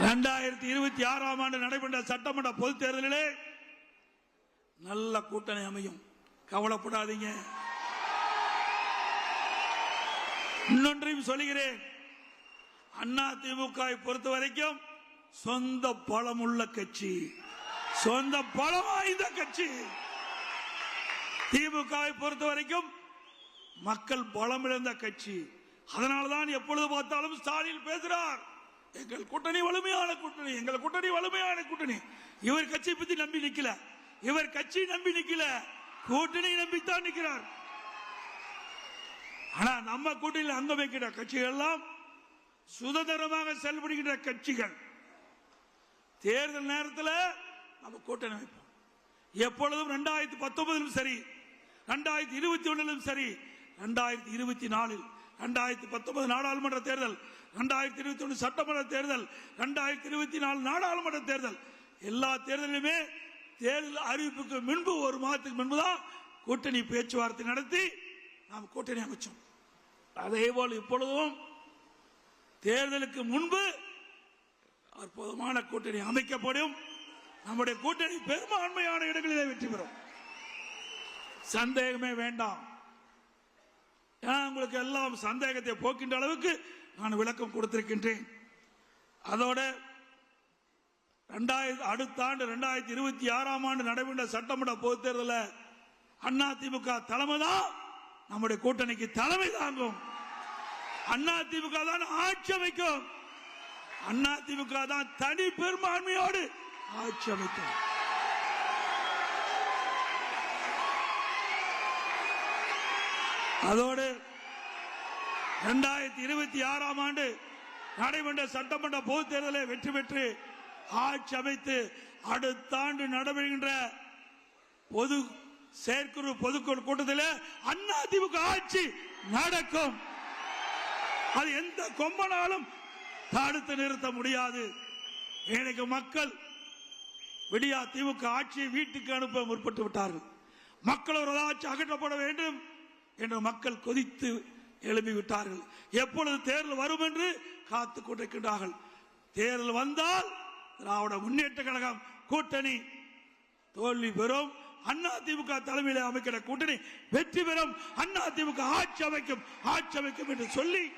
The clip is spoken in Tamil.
இரண்டாயிரத்தி இருபத்தி ஆறாம் ஆண்டு நடைபெற்ற சட்டமன்ற பொதுத் தேர்தலிலே நல்ல கூட்டணி அமையும். கவலைப்படாதீங்க. இன்னொன்றையும் சொல்லுகிறேன். அண்ணா திமுக பொறுத்த வரைக்கும் சொந்த பலமுள்ள கட்சி. சொந்த பலம் வாய்ந்த கட்சி. திமுகவை பொறுத்த வரைக்கும் மக்கள் பலம் இழந்த கட்சி. அதனால்தான் எப்பொழுது பார்த்தாலும் ஸ்டாலின் பேசுகிறார் எங்கள் கூட்டணி வலிமையான கூட்டணி எங்கள் கூட்டணி வலிமையான கூட்டணி. இவர் கட்சியை பத்தி நம்பி நிக்கல. இவர் கட்சி நம்பி நிக்கல. கூட்டணி நம்பித்தான் நிக்கிறார். ஆனா நம்ம கூட்டணியில் அங்க வைக்கிற கட்சிகள் எல்லாம் சுதந்திரமாக செயல்படுகின்ற கட்சிகள். தேர்தல் நேரத்தில் நம்ம கூட்டணி வைப்போம். எப்பொழுதும் ரெண்டாயிரத்தி பத்தொன்பதிலும் சரி ரெண்டாயிரத்தி இருபத்தி ஒன்னிலும் சரி ரெண்டாயிரத்தி இருபத்தி நாலில் ரெண்டாயிரத்தி பத்தொன்பது நாடாளுமன்ற தேர்தல் ரெண்டாயிரத்தி இருபத்தி ஒன்று சட்டமன்ற தேர்தல் ரெண்டாயிரத்தி இருபத்தி நாலு நாடாளுமன்ற தேர்தல். எல்லா தேர்தலிலுமே தேர்தல் அறிவிப்புக்கு முன்பு ஒரு மாதத்துக்கு முன்புதான் கூட்டணி பேச்சுவார்த்தை நடத்தி நாம் கூட்டணி அமைச்சோம். அதே போல் இப்பொழுதும் தேர்தலுக்கு முன்பு அற்புதமான கூட்டணி அமைக்கப்படும். நம்முடைய கூட்டணி பெரும்பான்மையான இடங்களிலே வெற்றி பெறும். சந்தேகமே வேண்டாம். ஏன்னா உங்களுக்கு எல்லாம் சந்தேகத்தை போக்கின்ற அளவுக்கு நான் விளக்கம் கொடுத்திருக்கின்றேன். அதோட ரெண்டாயிரத்தி அடுத்த ஆண்டு ரெண்டாயிரத்தி இருபத்தி ஆறாம் ஆண்டு நடைபெற்ற சட்டமன்ற பொதுத் தேர்தலில் அண்ணா திமுக தலைமை தான் நம்முடைய கூட்டணிக்கு தலைமை தாங்கும். அண்ணா திமுக தான் ஆட்சி அமைக்கும். அண்ணா திமுக தான் தனி பெரும்பான்மையோடு ஆட்சி அமைக்கும். அதோடு இரண்டாயிரத்தி இருபத்தி ஆறாம் ஆண்டு நடைபெற்ற சட்டமன்ற பொது தேர்தலை வெற்றி பெற்று ஆட்சி அமைத்து அடுத்த ஆண்டு நடைபெறுகின்ற பொது செயற்குழு பொதுக்குழு கூட்டத்தில் அண்ணா திமுக ஆட்சி நடக்கும். அது எந்த கொம்பனாலும் தடுத்து நிறுத்த முடியாது. எனக்கு மக்கள் விடியா திமுக ஆட்சியை வீட்டுக்கு அனுப்ப முற்பட்டு விட்டார்கள். மக்கள் ஒரு ஆட்சி அகற்றப்பட வேண்டும். என்று மக்கள் கொதித்து எழுப்பி விட்டார்கள். எப்பொழுது தேர்தல் வரும் என்று காத்துக் கொண்டிருக்கின்றார்கள். தேர்தல் வந்தால் திராவிட முன்னேற்ற கழகம் கூட்டணி தோல்வி பெறும். அண்ணா திமுக தலைமையில் அமைக்கிற கூட்டணி வெற்றி பெறும். அண்ணா திமுக ஆட்சி அமைக்கும் ஆட்சி அமைக்கும் என்று சொல்லி